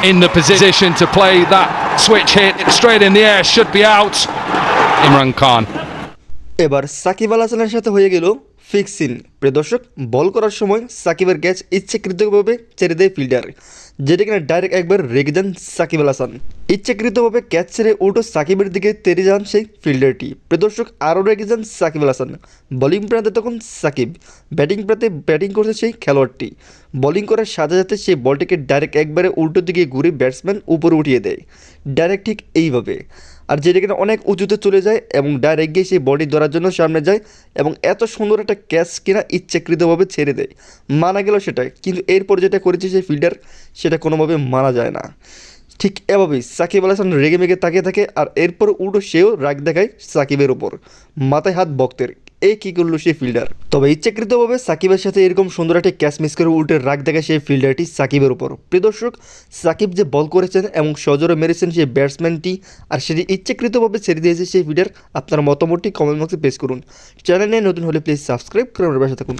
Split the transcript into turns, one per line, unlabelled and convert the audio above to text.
in the position to play that switch hit straight in the air. Should be out. Imran Khan.
এবার সাকিব আল হাসানের সাথে হয়ে গেল fixing প্রিয় দর্শক বল করার সময় সাকিবের ক্যাচ ইচ্ছাকৃতভাবে ছেড়ে দেয় ফিল্ডার যেটা কিনা ডাইরেক্ট একবার রেগে যান সাকিব আল হাসান। ইচ্ছাকৃতভাবে ক্যাচ ছেড়ে উল্টো সাকিবের দিকে তেরে যান সেই ফিল্ডারটি প্রদর্শক আরও রেগে যান সাকিব আল হাসান। বোলিং প্রান্তে তখন সাকিব ব্যাটিং প্রান্তে ব্যাটিং করছে সেই খেলোয়াড়টি। বোলিং করার সাথে সাথে সেই বলটিকে ডাইরেক্ট একবারে উল্টো দিকে ঘুরে ব্যাটসম্যান উপরে উঠিয়ে দেয়। ডাইরেক্ট ঠিক এইভাবে। আর যেটা কিনা অনেক উঁচুতে চলে যায় এবং ডাইরেক্ট গিয়ে সেই বডি ধরার জন্য সামনে যায় এবং এত সুন্দর একটা ক্যাচ কিনা ইচ্ছাকৃতভাবে ছেড়ে দেয়। মানা গেল সেটা, কিন্তু এরপর যেটা করেছে সেই ফিল্ডার সেটা কোনোভাবে মানা যায় না। ঠিক এভাবেই সাকিব আল হাসান রেগে মেগে তাকিয়ে থাকে আর এরপর উল্টো সেও রাগ দেখায় সাকিবের ওপর মাথায় হাত বক্তের এই কী করল সেই ফিল্ডার? তবে ইচ্ছাকৃতভাবে সাকিবের সাথে এরকম সুন্দর একটি ক্যাচ মিস করে উল্টে রাগ দেখে সেই ফিল্ডারটি সাকিবের উপর। প্রিয় দর্শক, সাকিব যে বল করেছেন এবং সজোরে মেরেছেন সেই ব্যাটসম্যানটি আর সেটি ইচ্ছাকৃতভাবে ছেড়ে দিয়েছে সেই ফিল্ডার, আপনার মতামতটি কমেন্ট বক্সে পেশ করুন। চ্যানেলে নতুন হলে প্লিজ সাবস্ক্রাইব করে আমার বাসা থাকুন।